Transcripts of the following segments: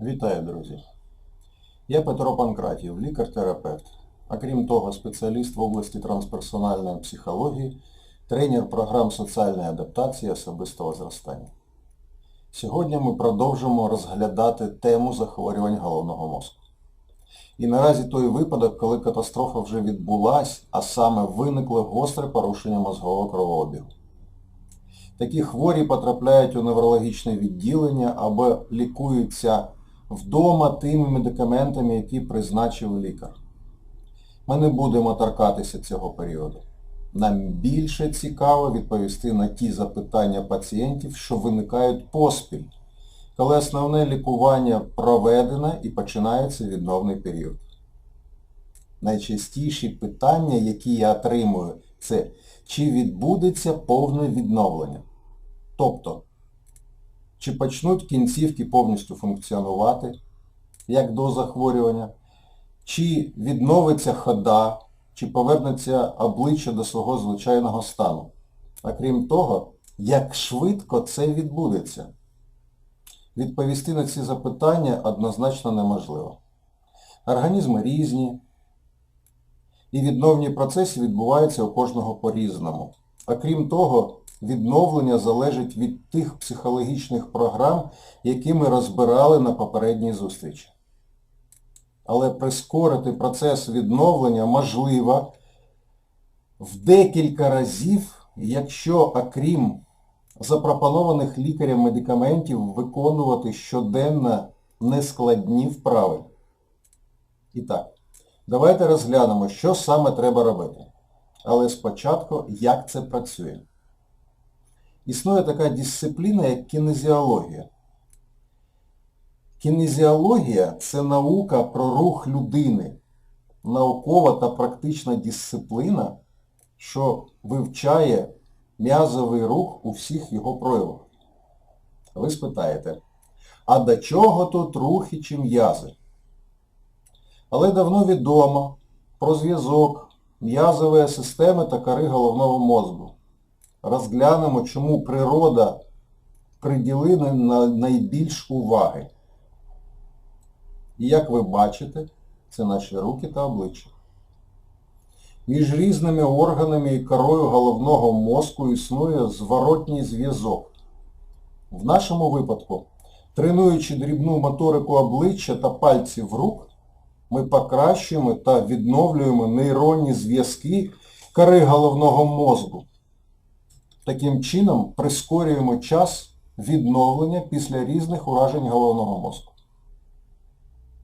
Вітаю, друзі! Я Петро Панкратів, лікар-терапевт, а крім того, спеціаліст в області трансперсональної психології, тренер програм соціальної адаптації особистого зростання. Сьогодні ми продовжимо розглядати тему захворювань головного мозку. І наразі той випадок, коли катастрофа вже відбулась, а саме виникло гостре порушення мозгового кровообігу. Такі хворі потрапляють у неврологічне відділення або лікуються вдома тими медикаментами, які призначив лікар. Ми не будемо торкатися цього періоду. Нам більше цікаво відповісти на ті запитання пацієнтів, що виникають поспіль, коли основне лікування проведено і починається відновний період. Найчастіші питання, які я отримую, це чи відбудеться повне відновлення. Тобто, чи почнуть кінцівки повністю функціонувати, як до захворювання, чи відновиться хода, чи повернеться обличчя до свого звичайного стану. А крім того, як швидко це відбудеться. Відповісти на ці запитання однозначно неможливо. Організми різні, і відновні процеси відбуваються у кожного по-різному. А крім того, відновлення залежить від тих психологічних програм, які ми розбирали на попередній зустрічі. Але прискорити процес відновлення можливо в декілька разів, якщо окрім запропонованих лікарем медикаментів виконувати щоденно нескладні вправи. І так, давайте розглянемо, що саме треба робити. Але спочатку, як це працює. Існує така дисципліна, як кінезіологія. Кінезіологія – це наука про рух людини, наукова та практична дисципліна, що вивчає м'язовий рух у всіх його проявах. Ви спитаєте, а до чого тут рухи чи м'язи? Але давно відомо про зв'язок м'язової системи та кори головного мозку. Розглянемо, чому природа приділила на найбільш уваги. І як ви бачите, це наші руки та обличчя. Між різними органами і корою головного мозку існує зворотній зв'язок. В нашому випадку, тренуючи дрібну моторику обличчя та пальців рук, ми покращуємо та відновлюємо нейронні зв'язки кори головного мозку. Таким чином прискорюємо час відновлення після різних уражень головного мозку.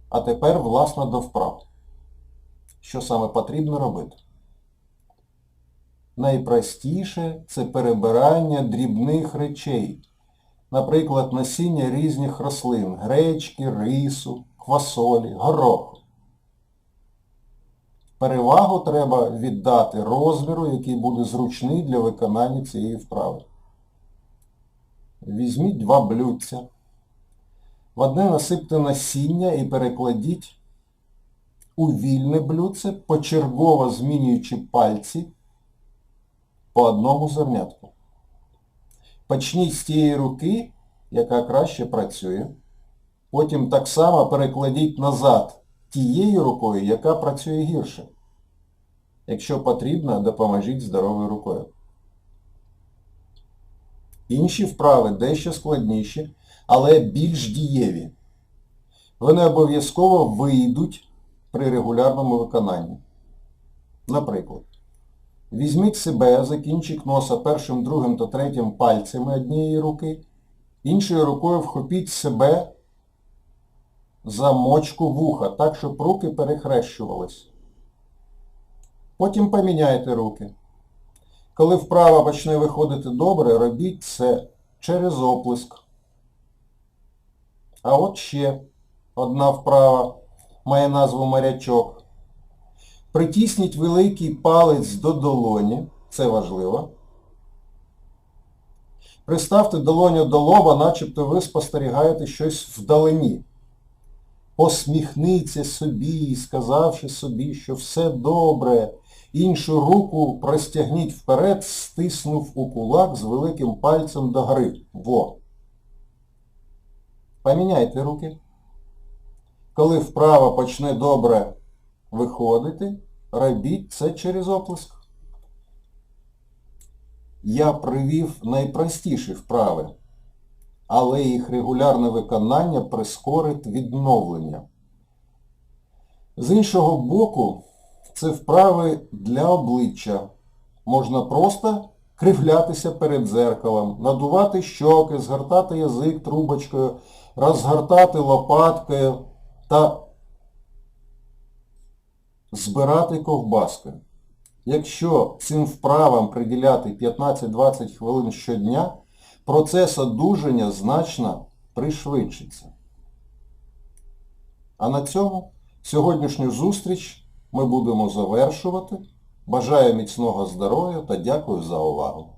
А тепер, власне, до вправ. Що саме потрібно робити? Найпростіше це перебирання дрібних речей, наприклад, насіння різних рослин, гречки, рису, квасолі, гороху. Перевагу треба віддати розміру, який буде зручний для виконання цієї вправи. Візьміть два блюдця. В одне насипте насіння і перекладіть у вільне блюдце, почергово змінюючи пальці по одному зернятку. Почніть з тієї руки, яка краще працює. Потім так само перекладіть назад тією рукою, яка працює гірше. Якщо потрібно, допоможіть здоровою рукою. Інші вправи дещо складніші, але більш дієві. Вони обов'язково вийдуть при регулярному виконанні. Наприклад, візьміть себе за кінчик носа першим, другим та третім пальцями однієї руки, іншою рукою вхопіть себе за мочку вуха, так, щоб руки перехрещувались. Потім поміняйте руки. Коли вправа почне виходити добре, робіть це через оплеск. А от ще одна вправа має назву морячок. Притісніть великий палець до долоні, це важливо. Приставте долоню до лоба, начебто ви спостерігаєте щось вдалині. Посміхніться собі, сказавши собі, що все добре. Іншу руку простягніть вперед, стиснув у кулак з великим пальцем до гри. Во. Поміняйте руки. Коли вправа почне добре виходити, робіть це через оплеск. Я привів найпростіші вправи, але їх регулярне виконання прискорить відновлення. З іншого боку, це вправи для обличчя. Можна просто кривлятися перед дзеркалом, надувати щоки, згортати язик трубочкою, розгортати лопаткою та збирати ковбаскою. Якщо цим вправам приділяти 15-20 хвилин щодня, процес одужання значно пришвидшиться. А на цьому сьогоднішню зустріч ми будемо завершувати. Бажаю міцного здоров'я та дякую за увагу.